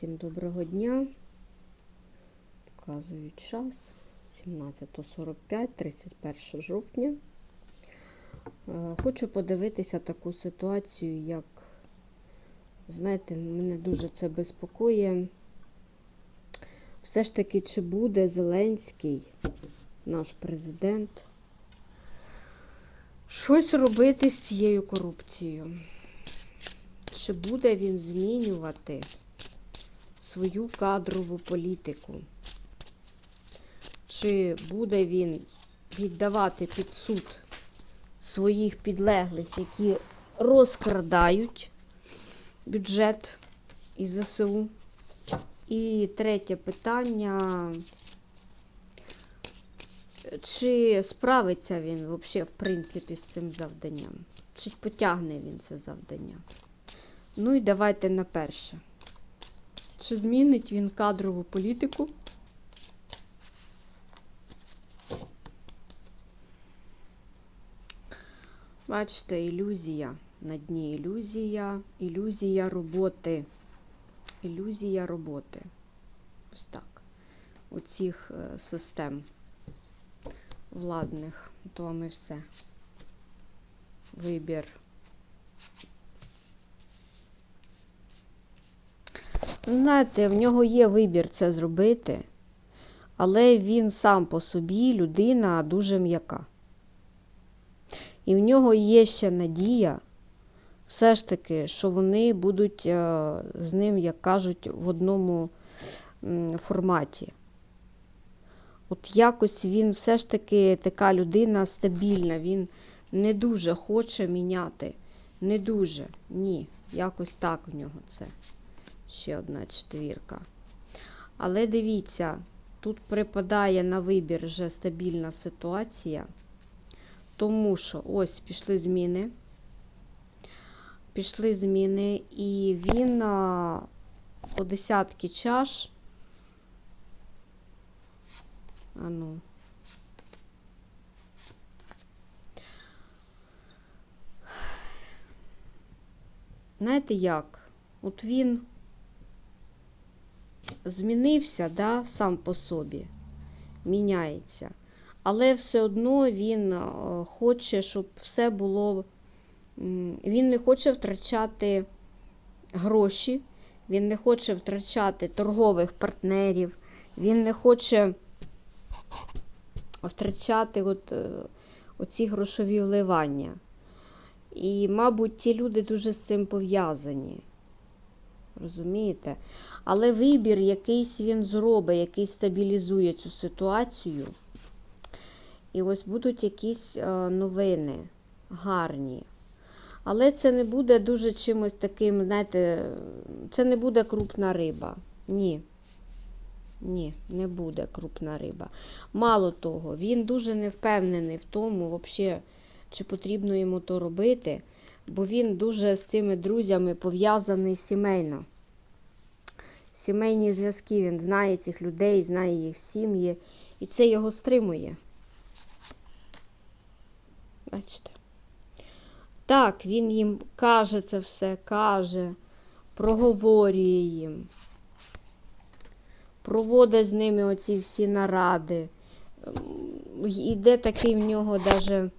Всім доброго дня. Показую час 17.45, 31 жовтня. Е, Хочу подивитися таку ситуацію, як, знаєте, мене дуже це безпокоює. Все ж таки, чи буде Зеленський, наш президент, щось робити з цією корупцією? Чи буде він змінювати свою кадрову політику? Чи буде він віддавати під суд своїх підлеглих, які розкрадають бюджет із ЗСУ? І третє питання. Чи справиться він взагалі, в принципі, з цим завданням? Чи потягне він це завдання? Ну і давайте на перше. Чи змінить він кадрову політику? Бачите, ілюзія. На дні ілюзія, ілюзія роботи. Ілюзія роботи. Ось так. Оцих е, систем владних. То ми все. Вибір. Знаєте, в нього є вибір це зробити, але він сам по собі людина дуже м'яка. І в нього є ще надія, все ж таки, що вони будуть е, з ним, як кажуть, в одному форматі. От якось він все ж таки така людина стабільна, він не дуже хоче міняти. Не дуже. Ні, якось так в нього це. Ще одна четвірка. Але дивіться, тут припадає на вибір вже стабільна ситуація, тому що ось пішли зміни. Пішли зміни, і він а, по десятки чаш. А ну. Знаєте як? От він змінився да, сам по собі, міняється. Але все одно він е, хоче, щоб все було. Він не хоче втрачати гроші, він не хоче втрачати торгових партнерів, він не хоче втрачати от, е, оці грошові вливання. І, мабуть, ті люди дуже з цим пов'язані. Розумієте? Але вибір якийсь він зробить, який стабілізує цю ситуацію. І ось будуть якісь е, новини гарні. Але це не буде дуже чимось таким, знаєте, це не буде крупна риба. Ні. Ні, не буде крупна риба. Мало того, він дуже не впевнений в тому, взагалі, чи потрібно йому то робити, бо він дуже з цими друзями пов'язаний сімейно. Сімейні зв'язки, він знає цих людей, знає їх сім'ї, і це його стримує. Бачите? Так, він їм каже це все, каже, проговорює їм, проводить з ними оці всі наради. Іде такий в нього даже.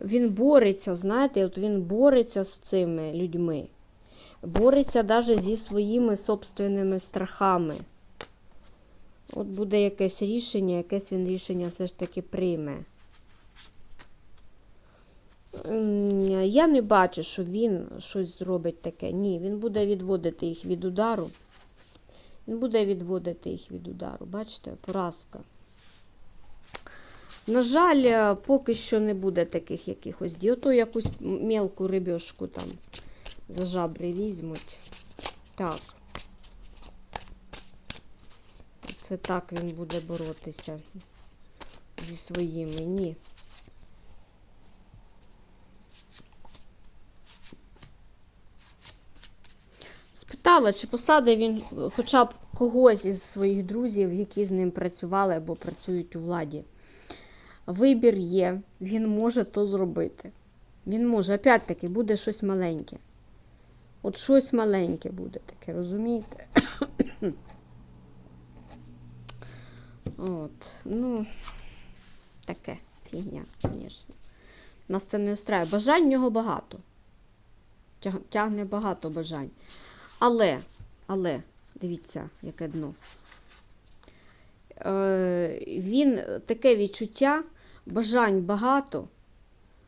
Він бореться, знаєте, от він бореться з цими людьми. Бореться навіть зі своїми собственними страхами. От буде якесь рішення, якесь він рішення все ж таки прийме. Я не бачу, що він щось зробить таке. Ні, він буде відводити їх від удару. Він буде відводити їх від удару. Бачите, поразка. На жаль, е, поки що не буде таких якихось дій. Ото якусь мелку рибешку там за жабри візьмуть. Так. Це так він буде боротися зі своїми. Ні. Спитала, чи посадить він хоча б когось із своїх друзів, які з ним працювали або працюють у владі. Вибір є, він може то зробити. Він може, опять-таки, буде щось маленьке. От щось маленьке буде таке, розумієте? От, ну, таке фігня, звісно. Нас це не устраює. Бажань в нього багато. Тягне багато бажань. Але, але, дивіться, яке дно. Е, він таке відчуття, бажань багато,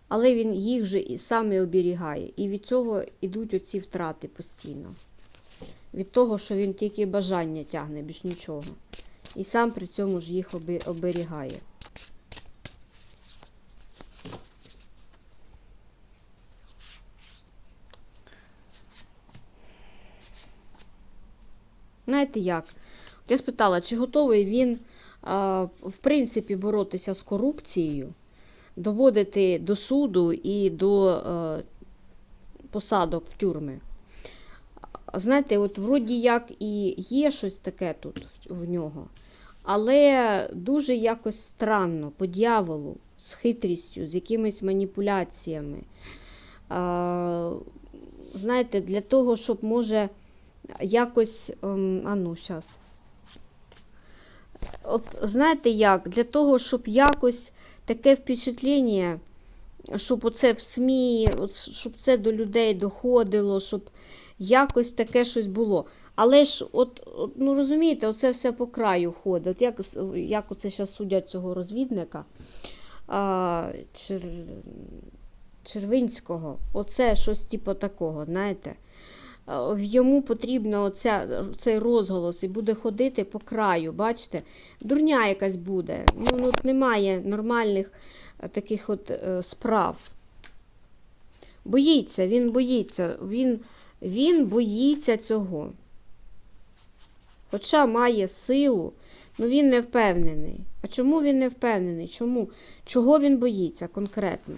але він їх же і сам і оберігає. І від цього йдуть оці втрати постійно. Від того, що він тільки бажання тягне, більш нічого. І сам при цьому ж їх оберігає. Знаєте як? От я спитала, чи готовий він, в принципі, боротися з корупцією, доводити до суду і до е, посадок в тюрми. Знаєте, от вроді як і є щось таке тут в, нього, але дуже якось странно, по дьяволу, з хитрістю, з якимись маніпуляціями. Знаєте, для того, щоб може якось. ем, а ну, зараз. От знаєте як? Для того, щоб якось таке впечатлення, щоб оце в СМІ, щоб це до людей доходило, щоб якось таке щось було. Але ж, от, от ну розумієте, оце все по краю ходить. От як, як оце зараз судять цього розвідника а, Чер... Червинського, оце щось типу такого, знаєте. В Йому потрібно оця, цей розголос і буде ходити по краю, бачите? Дурня якась буде. Ну, ну, немає нормальних е, таких от е, справ. Боїться, він боїться, він, він боїться цього. Хоча має силу, ну він не впевнений. А чому він не впевнений? Чому? Чого він боїться конкретно?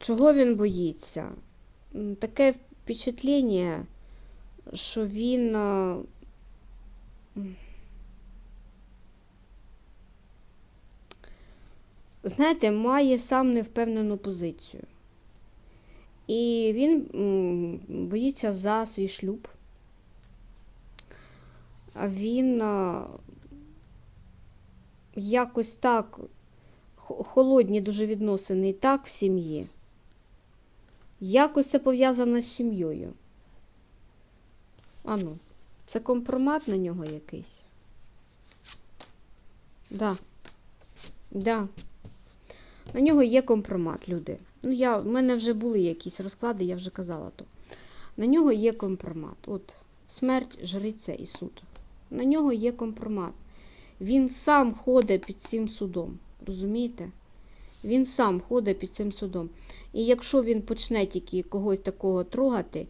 Чого він боїться? Таке впечатлення, що він. Знаєте, має сам невпевнену позицію. І він боїться за свій шлюб. Він якось так холодні дуже відносини і так в сім'ї. Якось це пов'язано з сім'єю. Ану, це компромат на нього якийсь? Да. Да. На нього є компромат, люди. Ну, я, в мене вже були якісь розклади, я вже казала то. На нього є компромат. От смерть, жриця і суд. На нього є компромат. Він сам ходить під цим судом. Розумієте? Він сам ходить під цим судом. І якщо він почне тільки когось такого трогати,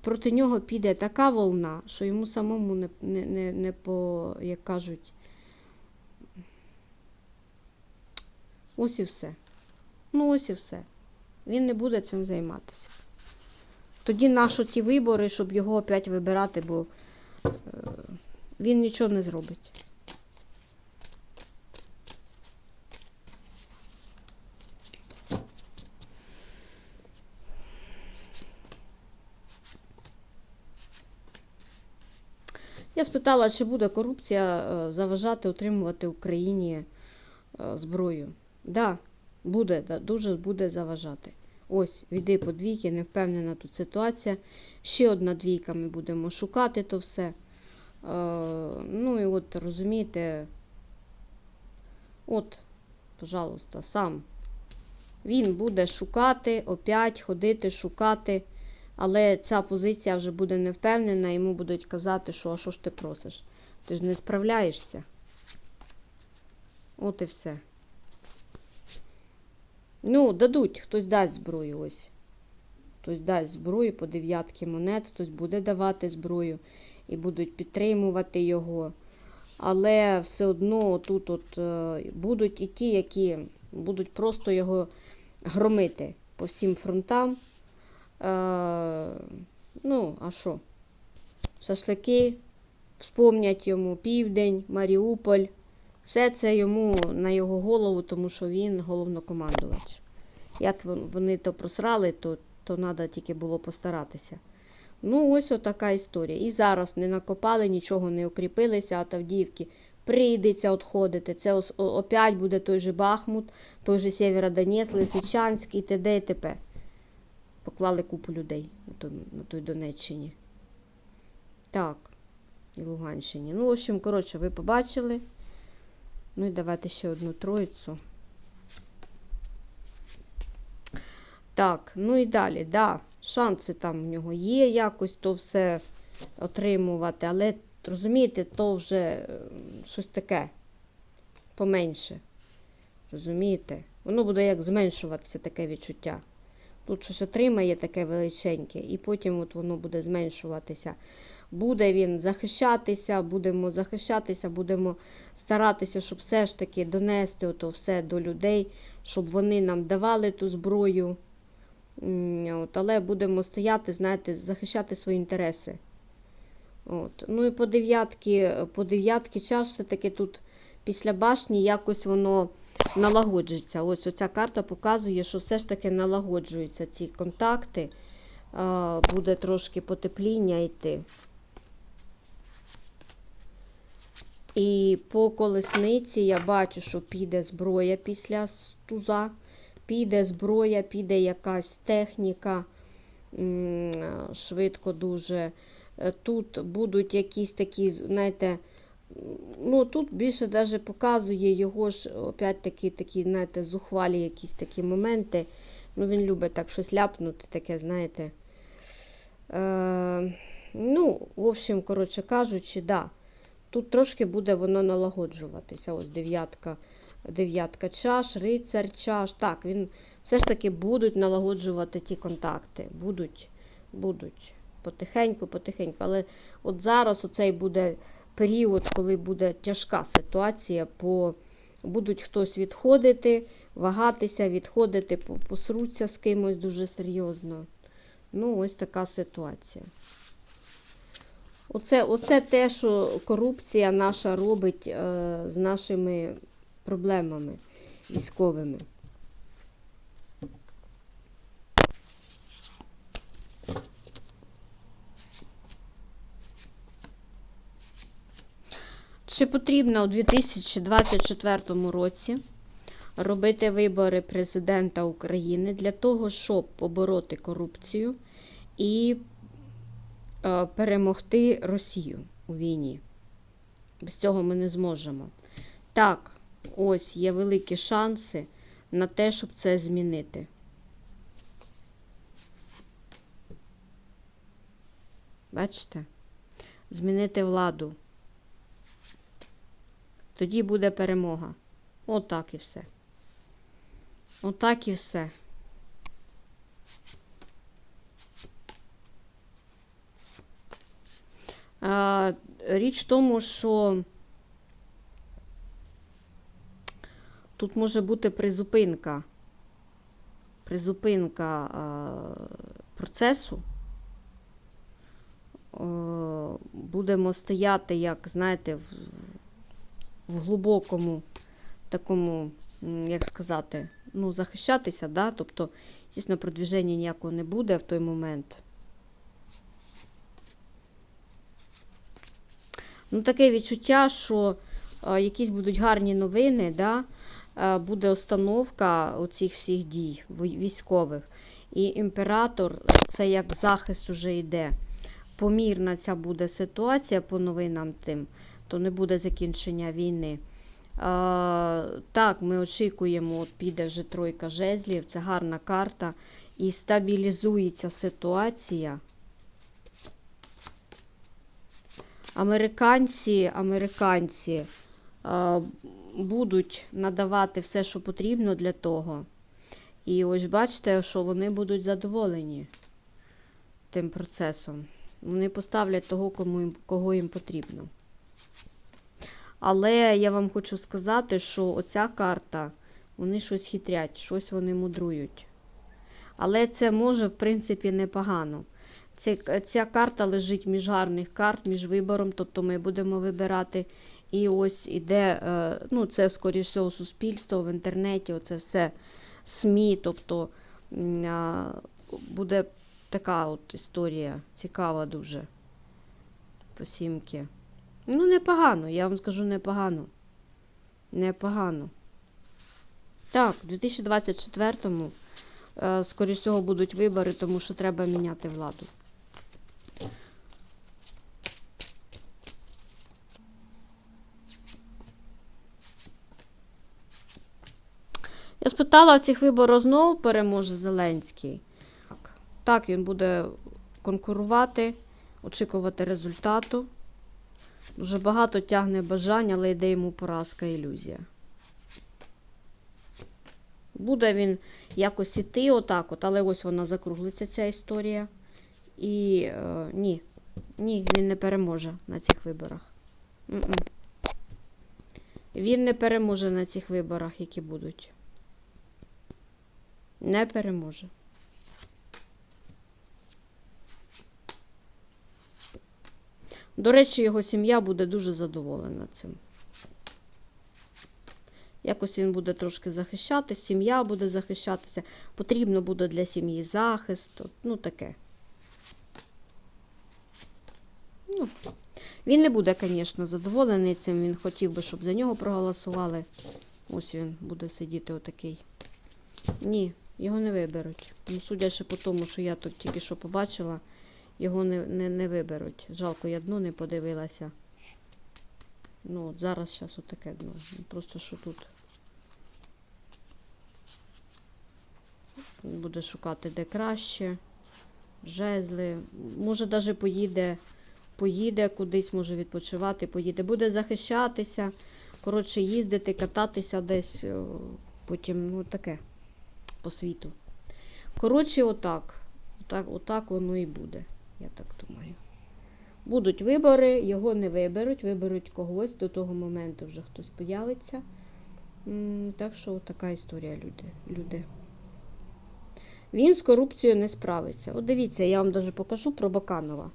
проти нього піде така волна, що йому самому не, не, не, не по, як кажуть, ось і все. Ну, ось і все. Він не буде цим займатися. Тоді нащо ті вибори, щоб його опять вибирати, бо е, він нічого не зробить. Я спитала, чи буде корупція е, заважати отримувати Україні е, зброю. Да, буде, дуже буде заважати. Ось, йди по двійки, не впевнена тут ситуація. Ще одна двійка, ми будемо шукати то все. Е, ну і от розумієте, от, пожалуйста, сам. Він буде шукати, опять ходити, шукати. Але ця позиція вже буде не впевнена, йому будуть казати, що а що ж ти просиш? Ти ж не справляєшся. От і все. Ну, дадуть, хтось дасть зброю ось. Хтось дасть зброю по дев'ятки монет, хтось буде давати зброю і будуть підтримувати його. Але все одно тут от, е, будуть і ті, які будуть просто його громити по всім фронтам. Е, ну, а що? Шашлики вспомнять йому Південь, Маріуполь, Все це йому на його голову, тому що він головнокомандувач. Як вони то просрали, то, то треба тільки було постаратися. Ну, ось отака історія. І зараз не накопали, нічого не укріпилися, а Тавдіївки прийдеться відходити. Це ос- о- опять буде той же Бахмут, той же Сєвєродонець, Лисичанськ і т.д. і т.п. Поклали купу людей на той, на той Донеччині. Так, і Луганщині. Ну, в общем, коротше, ви побачили. Ну і давайте ще одну троїцю. Так, ну і далі, да, шанси там в нього є якось то все отримувати, але розумієте, то вже е, щось таке поменше. Розумієте? Воно буде як зменшуватися таке відчуття. Тут щось отримає таке величеньке, і потім от воно буде зменшуватися. Буде він захищатися, будемо захищатися, будемо старатися, щоб все ж таки донести ото все до людей, щоб вони нам давали ту зброю. От, але будемо стояти, знаєте, захищати свої інтереси. От. Ну і по дев'ятки, по дев'ятки чаш все-таки тут після башні якось воно налагоджується. Ось оця карта показує, що все ж таки налагоджуються ці контакти. Буде трошки потепління йти. І по колесниці я бачу, що піде зброя після туза, піде зброя, піде якась техніка швидко дуже. Тут будуть якісь такі, знаєте, ну тут більше даже показує його ж, опять-таки, такі, знаєте, зухвалі якісь такі моменти. Ну, він любить так щось ляпнути, таке, знаєте. Е, ну, в общем, коротше кажучи, да. Тут трошки буде воно налагоджуватися. Ось дев'ятка, дев'ятка чаш, рицар чаш. Так, він все ж таки будуть налагоджувати ті контакти. Будуть, будуть. Потихеньку, потихеньку. Але от зараз оцей буде період, коли буде тяжка ситуація, по будуть хтось відходити, вагатися, відходити, посруться з кимось дуже серйозно. Ну, ось така ситуація. Оце, оце те, що корупція наша робить е, з нашими проблемами військовими. Чи потрібно у 2024 році робити вибори президента України для того, щоб побороти корупцію і е, перемогти Росію у війні. Без цього ми не зможемо. Так, ось є великі шанси на те, щоб це змінити. Бачите? Змінити владу. Тоді буде перемога. Отак і все. Отак і все. Річ в тому, що тут може бути призупинка. Призупинка процесу. Будемо стояти, як, знаєте, в, в глибокому такому, як сказати, ну, захищатися, да? тобто, звісно, продвіження ніякого не буде в той момент. Ну, таке відчуття, що е, якісь будуть гарні новини, да? е, буде остановка оцих всіх дій військових. І імператор, це як захист уже йде. Помірна ця буде ситуація по новинам тим, то не буде закінчення війни. А, так, ми очікуємо, от піде вже тройка жезлів, це гарна карта. І стабілізується ситуація. Американці, американці а, будуть надавати все, що потрібно для того. І ось бачите, що вони будуть задоволені тим процесом. Вони поставлять того, кому їм, кого їм потрібно. Але я вам хочу сказати, що оця карта, вони щось хитрять, щось вони мудрують. Але це може, в принципі, непогано. Ця, ця карта лежить між гарних карт, між вибором, тобто ми будемо вибирати І ось іде, е, ну, це, скоріш всього, суспільство в інтернеті, оце все СМІ, тобто буде така от історія цікава дуже по сімки. Ну, непогано, я вам скажу непогано. Непогано. Так, у 2024-му, е, скоріш всього, будуть вибори, тому що треба міняти владу. Я спитала цих виборах знову переможе Зеленський. Так, він буде конкурувати, очікувати результату. Дуже багато тягне бажань, але йде йому поразка ілюзія. Буде він якось іти отак, от, але ось вона закруглиться, ця історія. І е, ні, ні, він не переможе на цих виборах. М-м. Він не переможе на цих виборах, які будуть. Не переможе. До речі, його сім'я буде дуже задоволена цим. Якось він буде трошки захищатись, сім'я буде захищатися. Потрібно буде для сім'ї захист. Ну, таке. Ну, він не буде, звісно, задоволений цим. Він хотів би, щоб за нього проголосували. Ось він буде сидіти отакий. Ні, його не виберуть. Тому, судячи по тому, що я тут тільки що побачила, його не, не, не виберуть. Жалко, я дно не подивилася. Ну, от зараз зараз отаке дно. Просто що тут. Буде шукати де краще. Жезли. Може, навіть поїде, поїде кудись, може відпочивати, поїде. Буде захищатися. Коротше, їздити, кататися десь. Потім, ну, таке по світу. Коротше, отак. Отак, отак воно і буде, я так думаю. Будуть вибори, його не виберуть, виберуть когось, до того моменту вже хтось появиться. Так що така історія, люди. люди. Він з корупцією не справиться. От дивіться, я вам даже покажу про Баканова.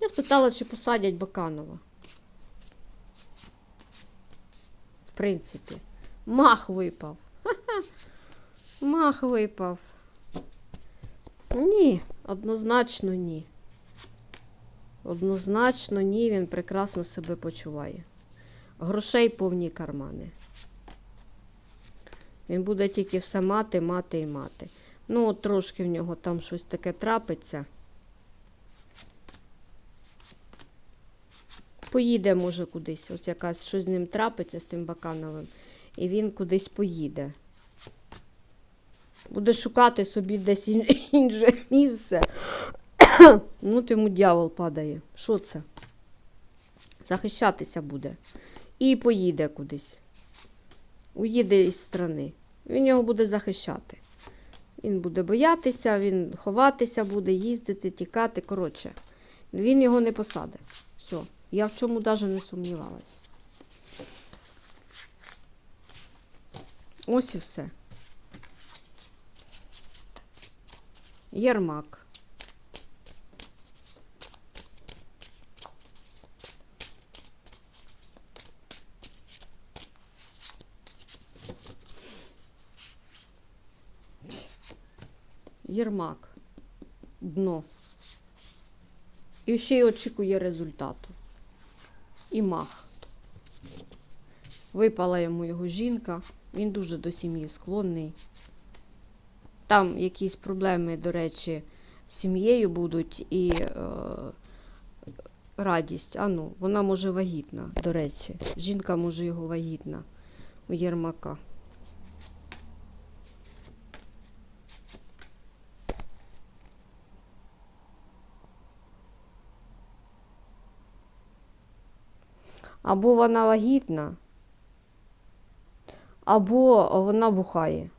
Я спитала, чи посадять Баканова. В принципі, мах випав. Мах випав. Ні, однозначно ні. Однозначно ні, він прекрасно себе почуває. Грошей повні кармани. Він буде тільки все мати, мати і мати. Ну, от трошки в нього там щось таке трапиться. Поїде, може, кудись. Ось якась щось з ним трапиться з тим Бакановим. І він кудись поїде. Буде шукати собі десь ін- інше місце. ну, от йому дьявол падає. Що це? Захищатися буде. І поїде кудись. Уїде із страни. Він його буде захищати. Він буде боятися, він ховатися буде, їздити, тікати. Коротше, він його не посадить. Все. Я в чому навіть не сумнівалась. Ось і все. Єрмак. Єрмак. Дно. І ще й очікує результату. І мах. Випала йому його жінка. Він дуже до сім'ї склонний. Там якісь проблеми, до речі, з сім'єю будуть і е, радість. А ну, вона може вагітна, до речі. Жінка може його вагітна у Єрмака. Або вона вагітна, або вона бухає.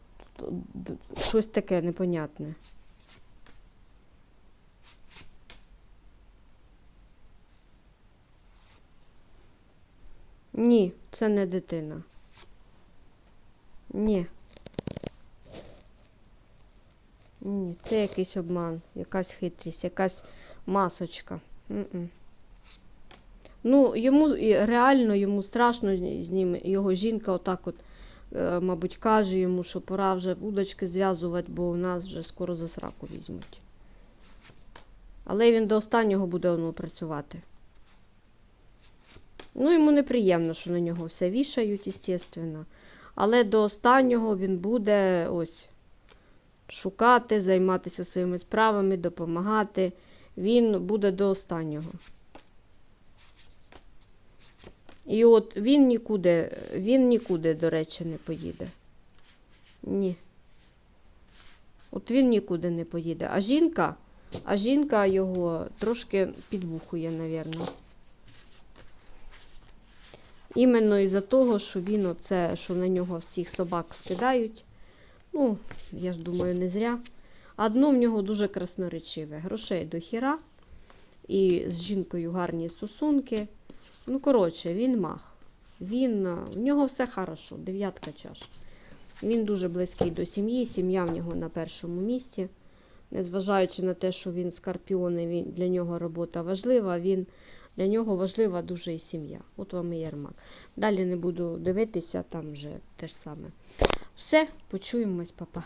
Щось таке непонятне. Ні, це не дитина. Ні. Ні, це якийсь обман, якась хитрість, якась масочка. М-м. Ну, йому реально йому страшно з з ним. Його жінка отак от, е, мабуть, каже йому, що пора вже вудочки зв'язувати, бо у нас вже скоро за сраку візьмуть. Але він до останнього буде воно працювати. Ну, йому неприємно, що на нього все вішають, звісно. Але до останнього він буде ось шукати, займатися своїми справами, допомагати. Він буде до останнього. І от він нікуди, він нікуди, до речі, не поїде. Ні. От він нікуди не поїде. А жінка, а жінка його трошки підбухує, напевно. Іменно із-за того, що він оце, що на нього всіх собак скидають. Ну, я ж думаю, не зря. Одно в нього дуже красноречиве. Грошей до хіра. І з жінкою гарні стосунки. Ну, коротше, він мах. Він, в нього все хорошо, дев'ятка чаш. Він дуже близький до сім'ї, сім'я в нього на першому місці. Незважаючи на те, що він скорпіон, і він, для нього робота важлива, він, для нього важлива дуже і сім'я. От вам і Єрмак. Далі не буду дивитися, там вже те ж саме. Все, почуємось, папа.